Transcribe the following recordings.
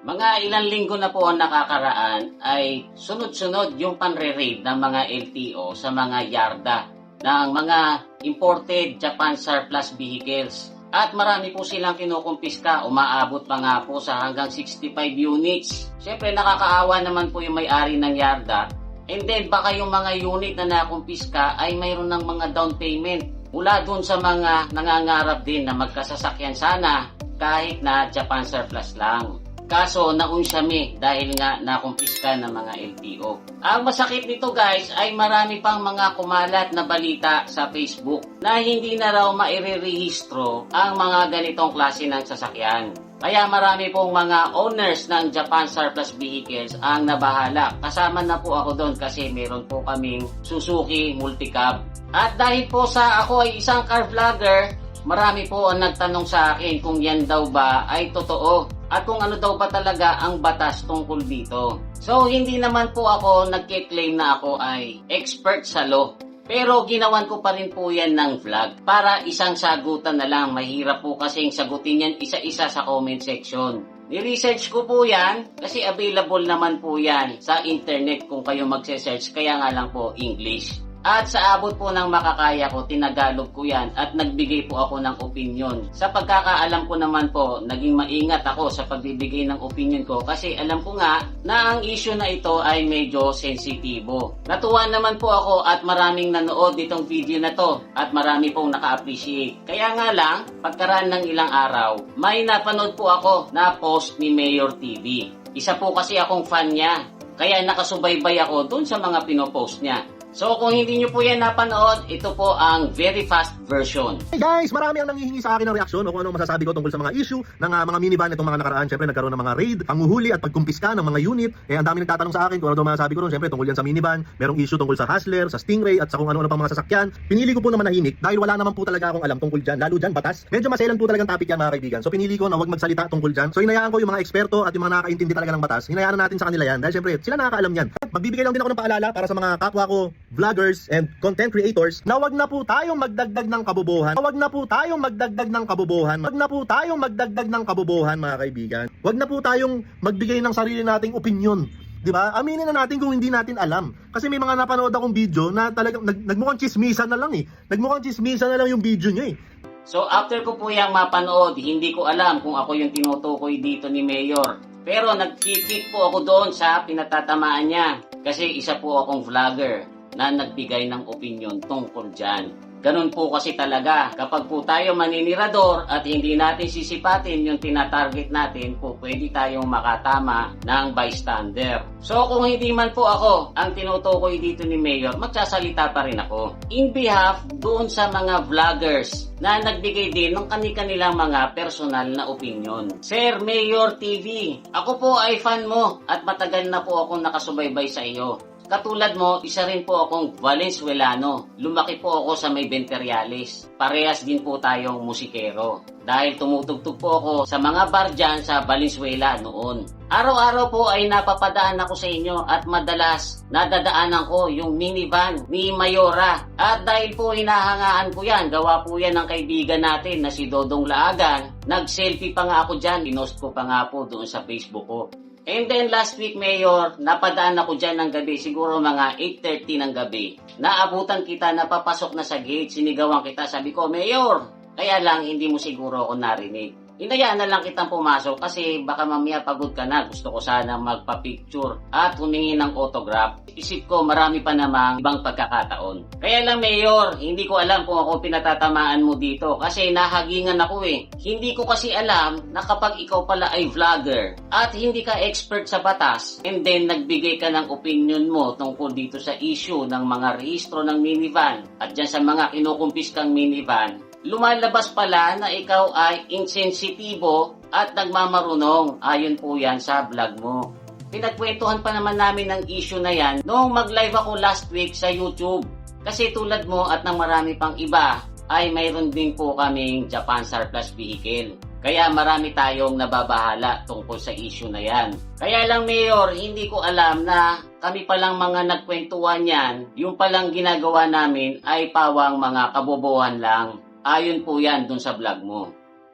Mga ilang linggo na po ang nakakaraan ay sunod-sunod yung panre-raid ng mga LTO sa mga yarda ng mga imported Japan surplus vehicles. At marami po silang kinukumpiska, umaabot pa nga po sa hanggang 65 units. Siyempre nakakaawa naman po yung may-ari ng yarda. And then baka yung mga unit na nakumpiska ay mayroon ng mga down payment mula dun sa mga nangangarap din na magkasasakyan sana kahit na Japan surplus lang. Kaso naunsyami dahil nga nakumpiska ng mga LTO. Ang masakit nito guys ay marami pang mga kumalat na balita sa Facebook na hindi na raw mairerehistro ang mga ganitong klase ng sasakyan. Kaya marami pong mga owners ng Japan surplus vehicles ang nabahala. Kasama na po ako doon kasi meron po kaming Suzuki Multicab. At dahil po sa ako ay isang car vlogger, marami po ang nagtanong sa akin kung yan daw ba ay totoo at kung ano daw ba talaga ang batas tungkol dito. So hindi naman po ako nagke-claim na ako ay expert sa law. Pero ginawan ko pa rin po yan ng vlog para isang sagutan na lang. Mahirap po kasing sagutin yan isa-isa sa comment section. Ni-research ko po yan kasi available naman po yan sa internet kung kayo magse-search kaya nga lang po English. At sa abot po ng makakaya ko, tinagalog ko yan at nagbigay po ako ng opinion. Sa pagkakaalam ko naman po, naging maingat ako sa pagbibigay ng opinion ko kasi alam ko nga na ang issue na ito ay medyo sensitibo. Natuwa naman po ako at maraming nanood ditong video na to at marami pong naka-appreciate. Kaya nga lang, pagkaraan ng ilang araw, may napanood po ako na post ni Mayor TV. Isa po kasi akong fan niya. Kaya nakasubaybay ako dun sa mga pinopost niya. So kung hindi nyo po yan napanood, ito po ang very fast version. Hey guys, marami ang nanghihingi sa akin ng reaksyon o kung ano masasabi ko tungkol sa mga issue ng ah, mga minivan itong mga nakaraan. Siyempre nagkaroon ng mga raid, panguhuli at pagkumpiska ng mga unit. Eh ang dami nagtatanong sa akin kung ano daw masasabi ko ron. Siyempre tungkol yan sa minivan, merong issue tungkol sa Hustler, sa Stingray at sa kung ano-ano pang mga sasakyan. Pinili ko po na manahimik dahil wala naman po talaga akong alam tungkol dyan. Lalo dyan, batas. Medyo maselan po talagang topic yan mga kaibigan. So pinili ko na wag magsalita tungkol dyan. So hinayaan ko yung mga eksperto at yung mga nakakaintindi talaga ng batas. Hinayaan na natin sa kanila yan dahil siyempre sila nakakaalam yan. Magbibigay lang din ako ng paalala para sa mga kapwa ko, vloggers and content creators na wag na po tayong magdagdag ng kabobohan. Wag na po tayong magdagdag ng kabobohan. Wag na po tayong magdagdag ng kabobohan mga kaibigan. Wag na po tayong magbigay ng sarili nating opinion. 'Di ba? Aminin na natin kung hindi natin alam. Kasi may mga napanood akong video na talagang nag, nagmukhang chismisan na lang eh. Nagmukhang chismisan na lang yung video niya eh. So after ko po yung mapanood, hindi ko alam kung ako yung tinutukoy dito ni Mayor. Pero nag-click po ako doon sa pinatatamaan niya. Kasi isa po akong vlogger na nagbigay ng opinion tungkol dyan. Ganun po kasi talaga. Kapag po tayo maninirador at hindi natin sisipatin yung tinatarget natin, po pwede tayong makatama ng bystander. So kung hindi man po ako ang tinutukoy dito ni Mayor, magsasalita pa rin ako. In behalf doon sa mga vloggers na nagbigay din ng kani-kanilang mga personal na opinion. Sir Mayor TV, ako po ay fan mo at matagal na po akong nakasubaybay sa iyo. Katulad mo, isa rin po akong Valenzuelano. Lumaki po ako sa may Benteriales. Parehas din po tayong musikero. Dahil tumutugtog po ako sa mga bar dyan sa Valenzuela noon. Araw-araw po ay napapadaan ako sa inyo at madalas nadadaanan ko yung minivan ni Mayora. At dahil po hinahangaan ko yan, gawa po yan ng kaibigan natin na si Dodong Laagan. Nag-selfie pa nga ako dyan, pinost ko pa nga po doon sa Facebook ko. And then last week, Mayor, napadaan ako dyan ng gabi, siguro mga 8.30 ng gabi. Naabutan kita, napapasok na sa gate, sinigawan kita, sabi ko, Mayor, kaya lang hindi mo siguro ako narinig. Hinayaan na lang kitang pumasok kasi baka mamaya pagod ka na. Gusto ko sana magpa-picture at humingi ng autograph. Isip ko marami pa namang ibang pagkakataon. Kaya lang Mayor, hindi ko alam kung ako pinatatamaan mo dito kasi nahagingan ako eh. Hindi ko kasi alam na kapag ikaw pala ay vlogger at hindi ka expert sa batas and then nagbigay ka ng opinion mo tungkol dito sa issue ng mga rehistro ng minivan at dyan sa mga kinukumpiskang minivan, lumalabas pala na ikaw ay insensitibo at nagmamarunong ayon po yan sa vlog mo. Pinagkwentuhan pa naman namin ng issue na yan noong mag-live ako last week sa YouTube. Kasi tulad mo at ng marami pang iba ay mayroon din po kaming Japan Surplus Vehicle. Kaya marami tayong nababahala tungkol sa issue na yan. Kaya lang Mayor, hindi ko alam na kami palang mga nagkwentuhan yan, yung palang ginagawa namin ay pawang mga kabobohan lang. Ayon po yan dun sa vlog mo.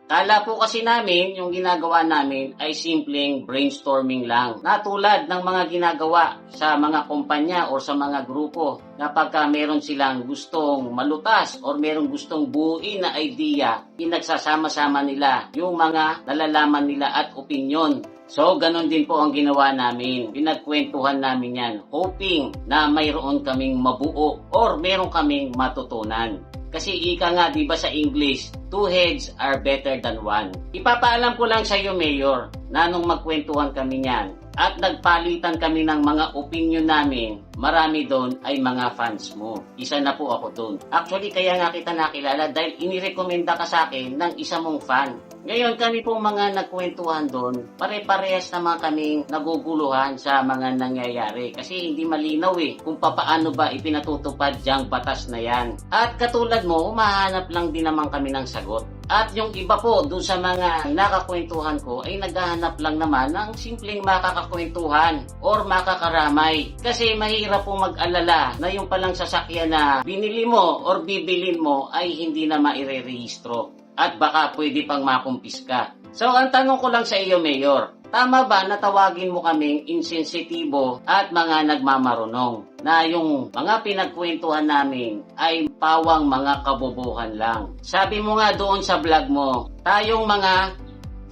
Kala po kasi namin, yung ginagawa namin ay simpleng brainstorming lang. Natulad ng mga ginagawa sa mga kumpanya o sa mga grupo kapag ka meron silang gustong malutas or meron gustong buuin na idea, pinagsasama-sama nila yung mga nalalaman nila at opinion So, ganun din po ang ginawa namin. Pinagkwentuhan namin yan, hoping na mayroon kaming mabuo or meron kaming matutunan. Kasi ika nga, di ba sa English, two heads are better than one. Ipapaalam ko lang sa iyo, Mayor, na nung magkwentuhan kami niyan at nagpalitan kami ng mga opinion namin, marami doon ay mga fans mo. Isa na po ako doon. Actually, kaya nga kita nakilala dahil inirekomenda ka sa akin ng isa mong fan. Ngayon, kami pong mga nagkwentuhan doon, pare-parehas naman kaming naguguluhan sa mga nangyayari. Kasi hindi malinaw eh kung papaano ba ipinatutupad diyang batas na yan. At katulad mo, umahanap lang din naman kami ng sagot. At yung iba po, doon sa mga nakakwentuhan ko, ay naghahanap lang naman ng simpleng makakakwentuhan or makakaramay. Kasi mahirap po mag-alala na yung palang sasakyan na binili mo or bibilin mo ay hindi na maire-rehistro at baka pwede pang makumpiska. So ang tanong ko lang sa iyo, Mayor, tama ba na tawagin mo kaming insensitibo at mga nagmamarunong na yung mga pinagkwentuhan namin ay pawang mga kabobohan lang? Sabi mo nga doon sa vlog mo, tayong mga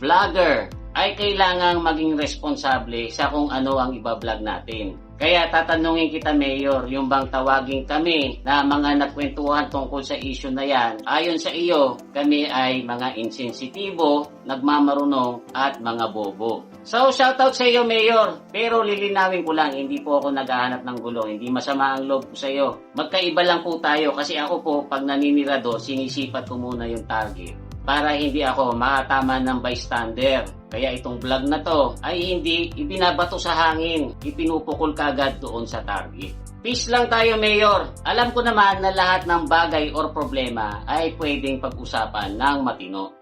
vlogger ay kailangang maging responsable sa kung ano ang iba-vlog natin. Kaya tatanungin kita, Mayor, yung bang tawagin kami na mga nagkwentuhan tungkol sa issue na yan, ayon sa iyo, kami ay mga insensitibo, nagmamarunong, at mga bobo. So, shoutout sa iyo, Mayor. Pero lilinawin ko lang, hindi po ako naghahanap ng gulo. Hindi masama ang loob ko sa iyo. Magkaiba lang po tayo kasi ako po, pag naninirado, sinisipat ko muna yung target para hindi ako makatama ng bystander. Kaya itong vlog na to ay hindi ibinabato sa hangin, ipinupukol kagad doon sa target. Peace lang tayo, Mayor. Alam ko naman na lahat ng bagay or problema ay pwedeng pag-usapan ng matino.